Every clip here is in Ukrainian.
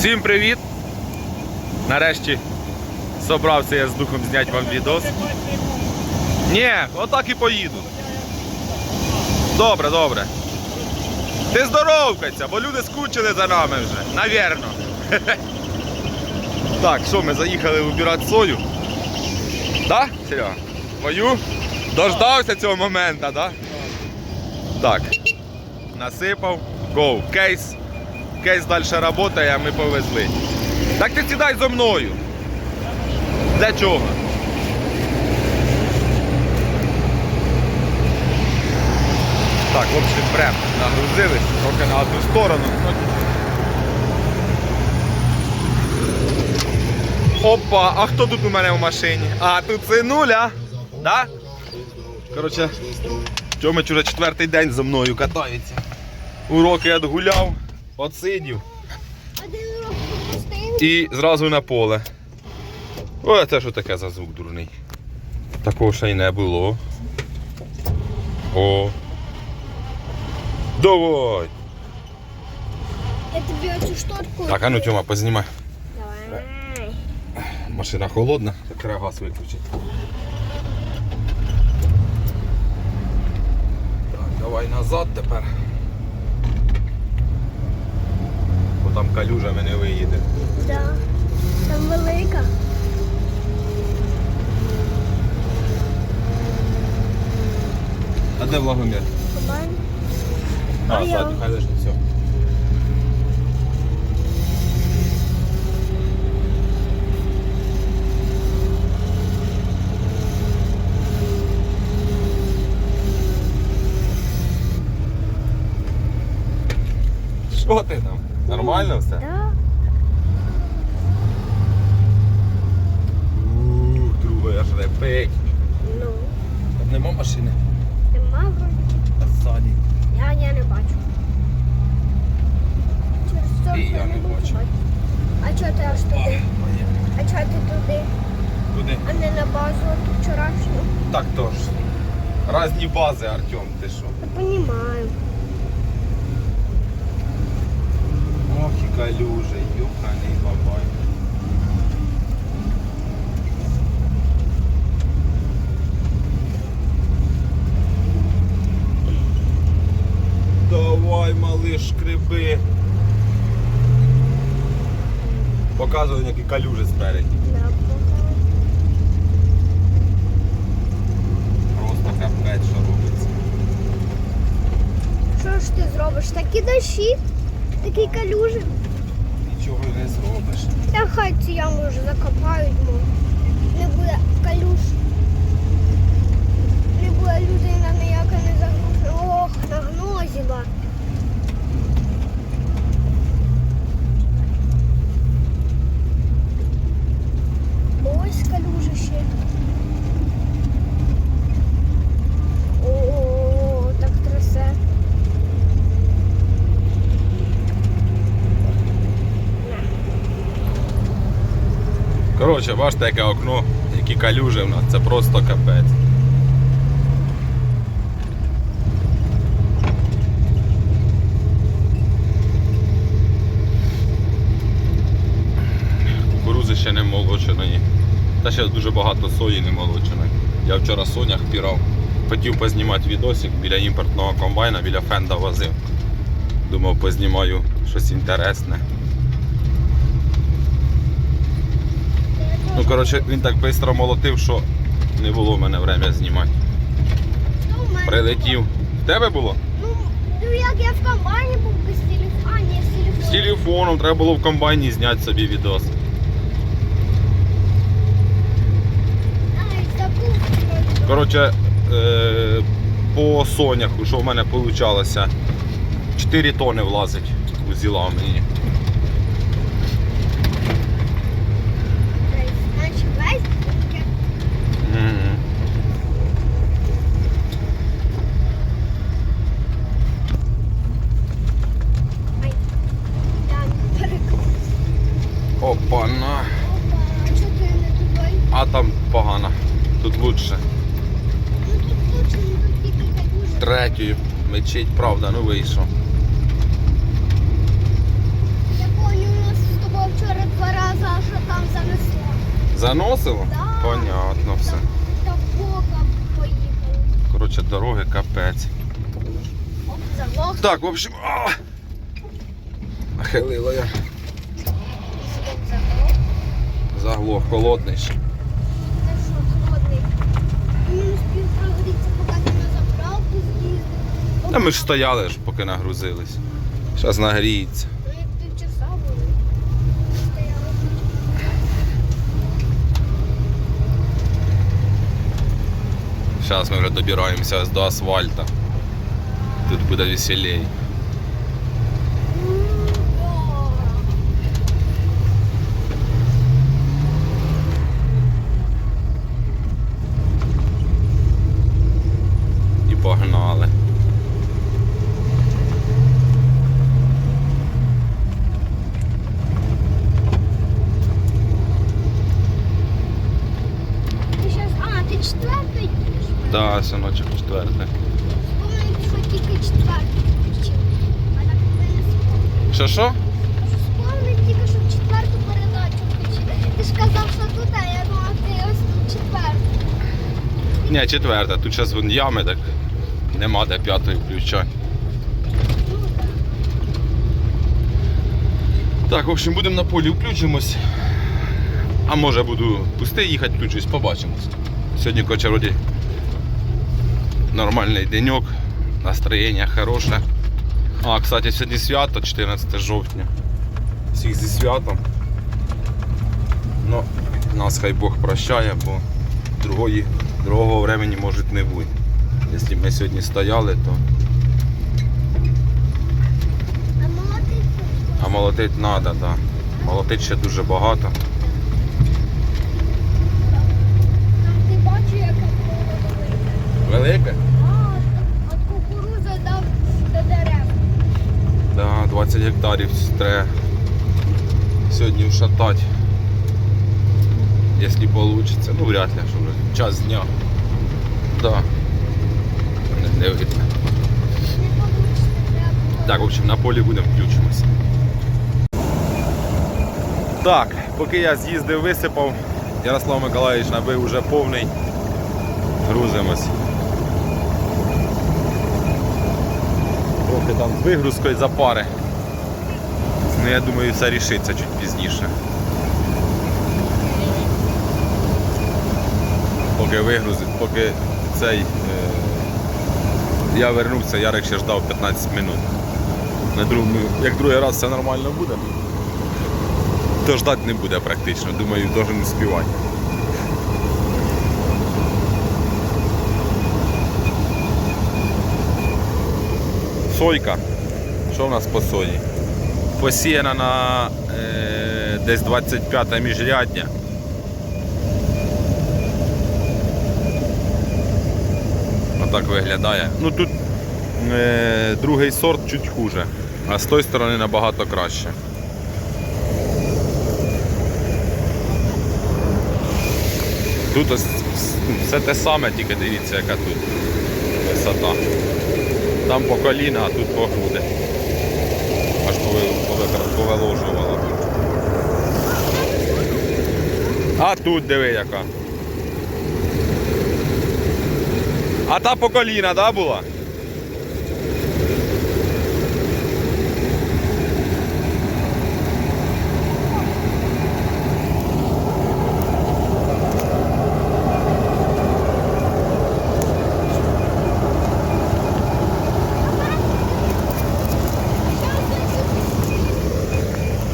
Всім привіт! Нарешті собрався я з духом зняти вам відос. Ні, отак і поїду. Добре, добре. Ти здоровкайся, бо люди скучили за нами вже, навірно. Так, що, ми заїхали вибирати сою. Да, Серега? Мою? Дождався цього моменту, да? Так. Насипав. Гоу. Кейс. Кейс далі працює, а ми повезли. Так ти сідай зо мною. Для чого? Так, в общем, прям нагрузились, трохи на одну сторону. Опа, а хто тут у мене в машині? А, тут синуля. Да? Коротше, Тьомич уже четвертий день за мною катається. Уроки відгуляв, отсидів і зразу на поле. Ой, це що таке за звук дурний? Такого ще й не було. О. Давай! Я тобі оцю шторку. Так, а ну Тьома, познімай. Давай. Машина холодна, так треба газ виключити. Так, давай назад тепер. Бо там калюжа ми не виїдемо. Да. Там велика. А де влагомір? Комбайн. А, А хай лежить, все. Що ти там? Нормально все? Да. Ух, друга аж репить. Ну. Там нема машини. Нема вроді. А ззаді. Я, я не бачу. Через це І я не бачу. А чого ти аж туди? А чого ти туди? Куди? А не на базу вчорашню? Так тож. Разні бази, Артем, ти що? Я понімаю. Ох, і калюжа, бабай. Давай, малиш, шкреби. Показуй, які калюжі спереді. Просто капець, що робиться. Що ж ти зробиш? Такі дощі, такі калюжин. Нічого не зробиш. Та хай цю яму вже закопають, бо Не буде калюш. Не буде людина ніяка не загрузна. Ох, нагнозіла. Ось калюжище. О, так трясе. Коротше, бачите, яке окно, які калюжі в нас, це просто капець. Кукурузи ще не молоченої. Та ще дуже багато сої не молоченої. Я вчора сонях пірав. Хотів познімати відосик біля імпортного комбайна, біля фенда возив. Думав, познімаю щось інтересне. Ну, коротше, він так швидко молотив, що не було в мене время знімати. Ну, в мене Прилетів. В тебе було? Ну, ну як я в комбайні був без телефону. А, ні, з телефону. З телефоном треба було в комбайні зняти собі відос. Ай, забув. Коротше, е- по соняху, що в мене вийшло, 4 тони влазить узіла мені. Десь, Значить, весь Ай, я не перекрив. Опа-на. Опа, чого ти не туди? А там погано. Тут лучше. Ну тут лучше, ну тут тільки калюжі. Третьою мечить, правда, ну вийшов. Я помню, у нас з тобою Заносило? Да. Понятно все. Та поїхали. Коротше, дороги капець. Оп. Так, в общем. а! Нахилило я. Заглох. Заглох холодний ще. Та що, холодний. Він не спів прогрітися, поки ти на заправку з'їздив. Та ми ж стояли ж, поки нагрузились. Зараз нагріється. Ну, як півчаса були. Стояли. Зараз ми вже добираємося до асфальта. Тут буде веселей. М, да. І погнали. Ти щас, а, ти четвертий їдеш? Да, синочок четверте. Вспомнив, що тільки четвертий включив. А так ти не спомнив. Що що? Вспомнив тільки, що четверту передачу включив. Ти ж казав, що тут, а я думав, ти ось тут четвертий. Ні, четверта. Тут зараз вон ями, так нема де п'ятої включати. Так, в общем, будемо на полі включимось. А може буду пустий їхати, включусь, побачимось. Сьогодні короче, вроді нормальний денек, настроєння хороше. А, кстати, сьогодні свято, 14 жовтня. Всіх зі святом. Ну, нас хай Бог прощає, бо другої, другого времени може не бути. Якщо ми сьогодні стояли, то А молотить треба, так. Да. Молотить ще дуже багато. Там ти бачиш, яке поле велике. Велике? А, от, от кукурудзи дав до дерев. Да, 20 гектарів треба сьогодні вшатати. Якщо вийде. Ну вряд ли, вже час дня. Да. Не, видно. Так, в общем, на полі будемо включимося. Так, поки я з'їздив, висипав, Ярослав Миколаївич набив уже повний. Грузимось. Трохи там з вигрузкою запари. Ну, я думаю, все рішиться чуть пізніше. Поки вигрузив, поки цей. Е... Я вернувся, Ярик ще ждав 15 минут. На другому, як другий раз все нормально буде, то ждати не буде практично. Думаю, должен співати. Сойка. Що в нас по сої? Посіяна на е, десь 25 міжряддя. Отак виглядає. Ну тут е, другий сорт чуть хуже, а з тої сторони набагато краще. Тут ось все те саме, тільки дивіться, яка тут висота. Там по коліна, а тут по груди. Аж пове- А тут диви яка. А та по коліна, да, була?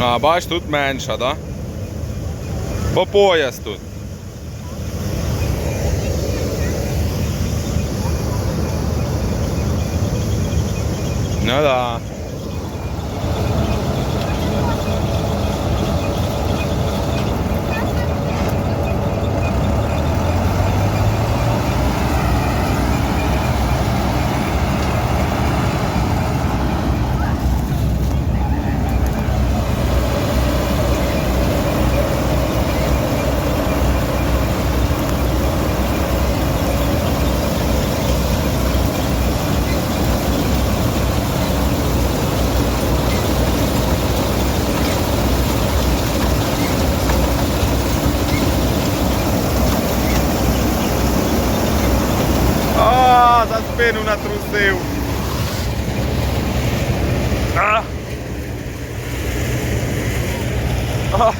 А, бач, тут менша, да? По пояс тут. Ну да. Спину натрусив. А! А!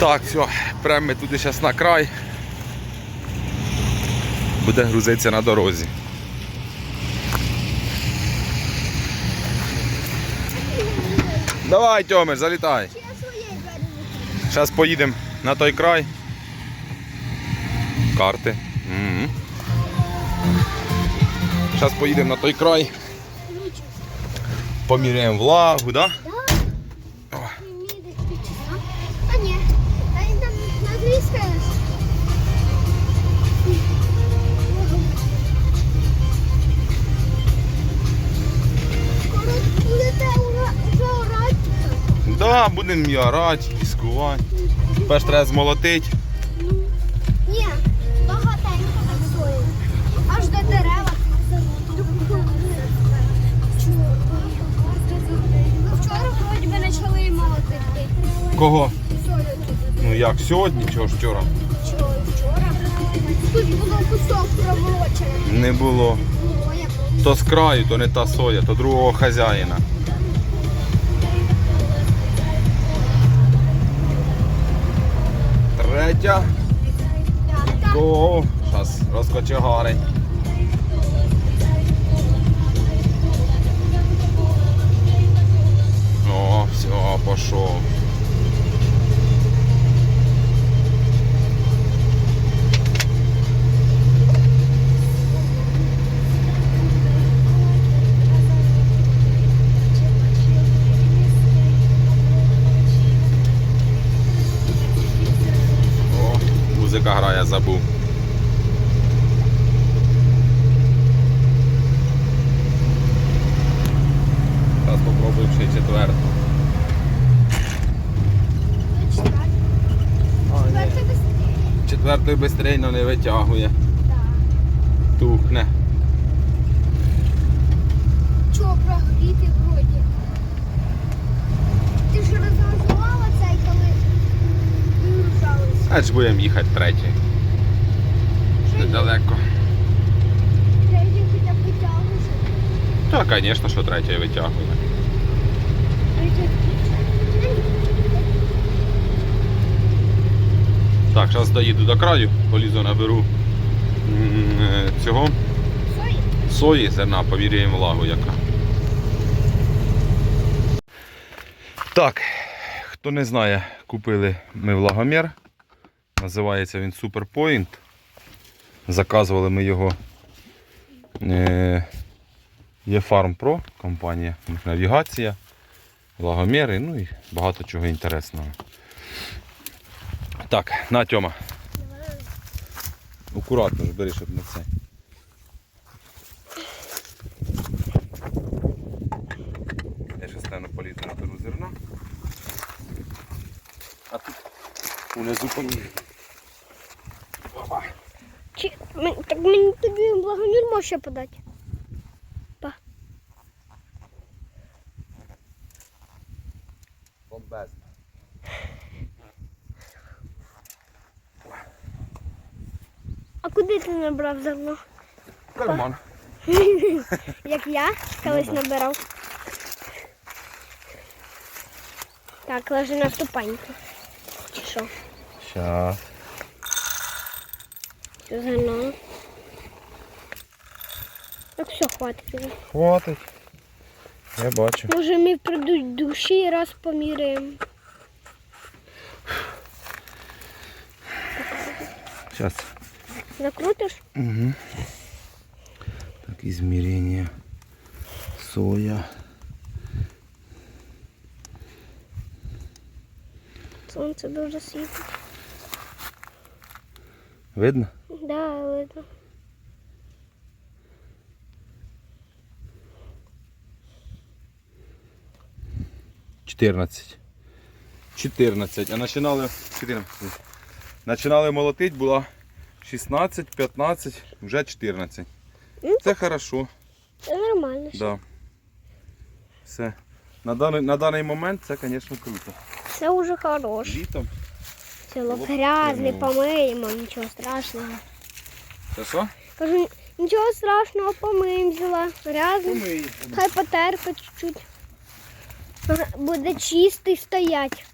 Так, все, прямо ми туди зараз на край. Буде грузитися на дорозі. Давай, Тьомиш, залітай. Зараз поїдемо на той край. Карти. Зараз поїдемо на той край. Поміряємо влагу, да? Да. А? Ні. На дві скажеш. Да, будемо і орати, піскувати. Перш треба змолотити. Кого? Ну як сьогодні, чого ж вчора? Вчора? Тут було кусок промолочений. Не було. То з краю, то не та соя, то другого хазяїна. Третя. О, зараз розкочегарить. О, все, пошел. Грає, забув. Зараз попробую ще четверту. Четвертою бистрейно не витягує, тухне. Чого прогріти вроді? Ти ж розгазувала цей, коли вигружалися. А ж будемо їхати третій. Недалеко. Третій хоча б витягнувся. Так, звісно, що третій витягує. Так, зараз доїду до краю, полізу наберу е, цього Сої? сої, зерна, поміряємо влагу яка. Так, хто не знає, купили ми влагомір. Називається він Superpoint. Заказували ми його. Е, є Farm Pro компанія, навігація, влагоміри, ну і багато чого інтересного. Так, на Тьома. Акуратно ж бери, щоб не це. Я ще стану полізу на зерна. А тут унизу поміряю. Опа. Чи, мен- так мені тобі благомір може ще подати? Па. Бомбезно. А куди ти набрав зерно? Карман. Як я колись набирав. Так, лежи на ступеньку. Чи що? Щас. Це зерно. Так все, хватить. Хватить. Я бачу. Може ми придуть душі раз поміряємо. Сейчас. Закрутиш? Угу. Так, измерение. Соя. Сонце дуже світить. Видно? Да, видно. Чотирнадцять. 14. А починали 14. Починали молотити, було 16, 15, вже 14. Ну, Це хорошо. Це нормально. Да. Все. На даний, на даний момент це, звісно, круто. Це вже хороше. Літом Село грязне, помиємо, нічого страшного. Це що? Кажу, нічого страшного, помиємо взяла. Грязне. Хай потерпи чуть-чуть. Буде чистий стоять.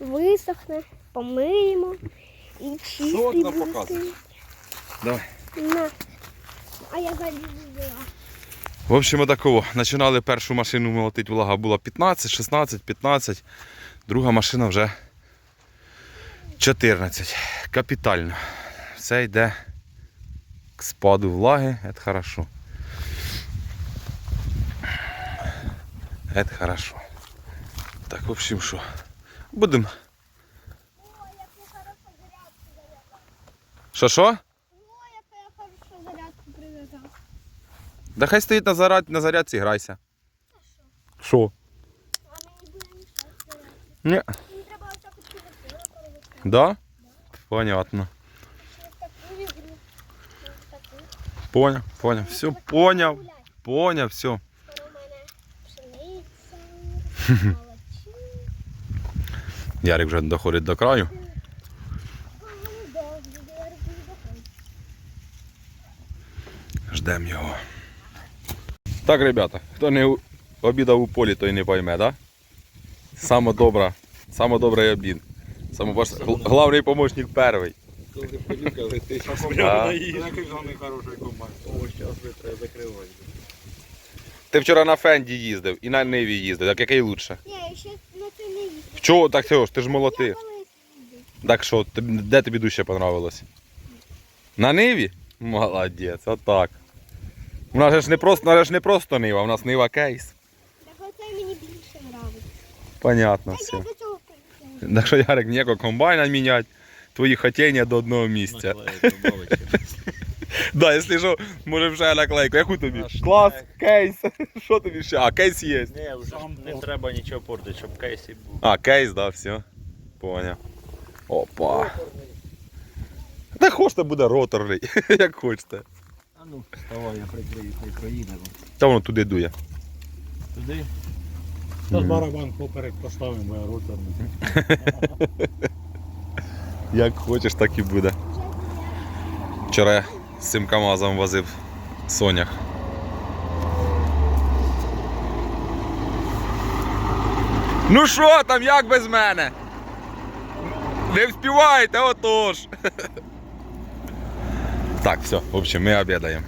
Висохне, помиємо. І чистий Сотно буде показуй. Давай. На. А я залізу взяла. В общем, такого. Починали першу машину молотити, влага була 15, 16, 15. Друга машина вже 14. Капітально. Все йде к спаду влаги, це хорошо. Це хорошо. Так, в общем, що? Будемо. Що що? О, яка я хорошо зарядку прив'язав. Да хай стоїть на, заряд, на зарядці, грайся. Що? А мені буде мішати зарядку. Ні. Мені треба отак от кілотила перевести. Да? Понятно. Через таку ігру. Через таку. Поняв, поняв. Все, поняв. Гуляй. Поняв, все. Скоро в мене пшениця, молодчина. Ярик вже доходить до краю. Ждемо його. Так, ребята, хто не обідав у полі, той не пойме, да? Саме добра, саме добрий обід. Саме ваш гл- главний помощник перший. Да. Ти вчора на Фенді їздив і на Ниві їздив, так який лучше? Ні, я ще на це не їздив. Чого так цього ж, ти ж молотив. Так що, де тобі дужче понравилось? На Ниві? Молодець, отак. У нас же ж не просто, у нас же ж не просто Нива, у нас Нива кейс. Так оце мені більше нравиться. Понятно Так все. я до цього. Так що Ярик ніякого комбайна міняти, твої хотіння до одного місця. Да, якщо що, може вже наклейку. Яку тобі? Наш Клас, кейс. кейс. Що тобі ще? А, кейс є. Ні, вже не треба нічого портити, щоб кейсі був. А, кейс, да, все. Поняв. Опа. Та хочете буде роторний, як хочете. А ну, вставай, я прикрию, хай проїдемо. Та воно туди дує. Туди? Зараз Мгм. барабан поперек поставимо, а ротор Як хочеш, так і буде. Вчора я з цим КАМАЗом возив сонях. Ну що там, як без мене? Не вспіваєте, отож. Так, все, в общем, ми обідаємо.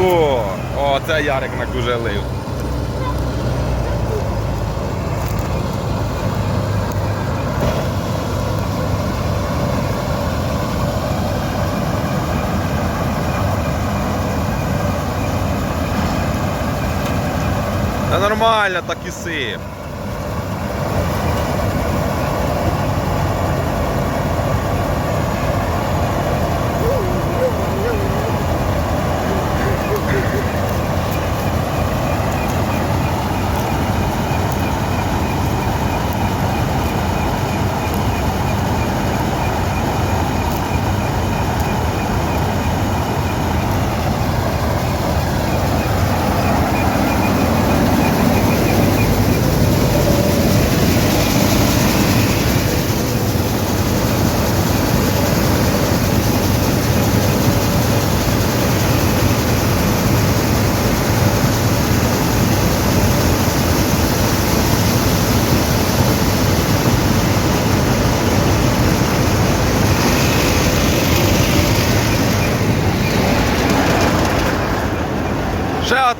О, о, це Ярик накужелив. Та нормально, так і сип.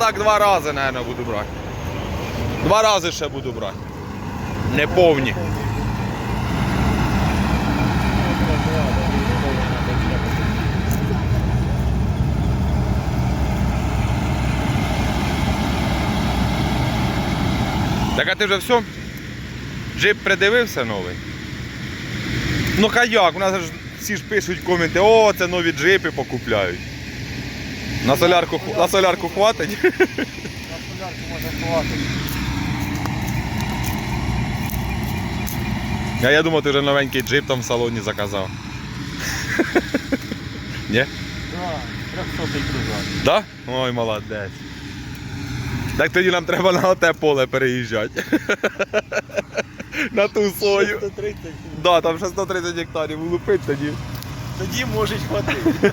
Ще отак два рази, мабуть, буду брати. Два рази ще буду брати. Не повні. Так а ти вже все? Джип придивився новий? Ну а як? У нас ж всі ж пишуть коменти, о, це нові джипи покупляють. На солярку, на солярку хватить? На солярку може хватити. А я думав, ти вже новенький джип там в салоні заказав. Ні? Так, 300 кружок. Да? Ой, молодець. Так тоді нам треба на оте поле переїжджати. На ту сою. 130. Да, там ще 130 гектарів влупить тоді. Тоді може хватити.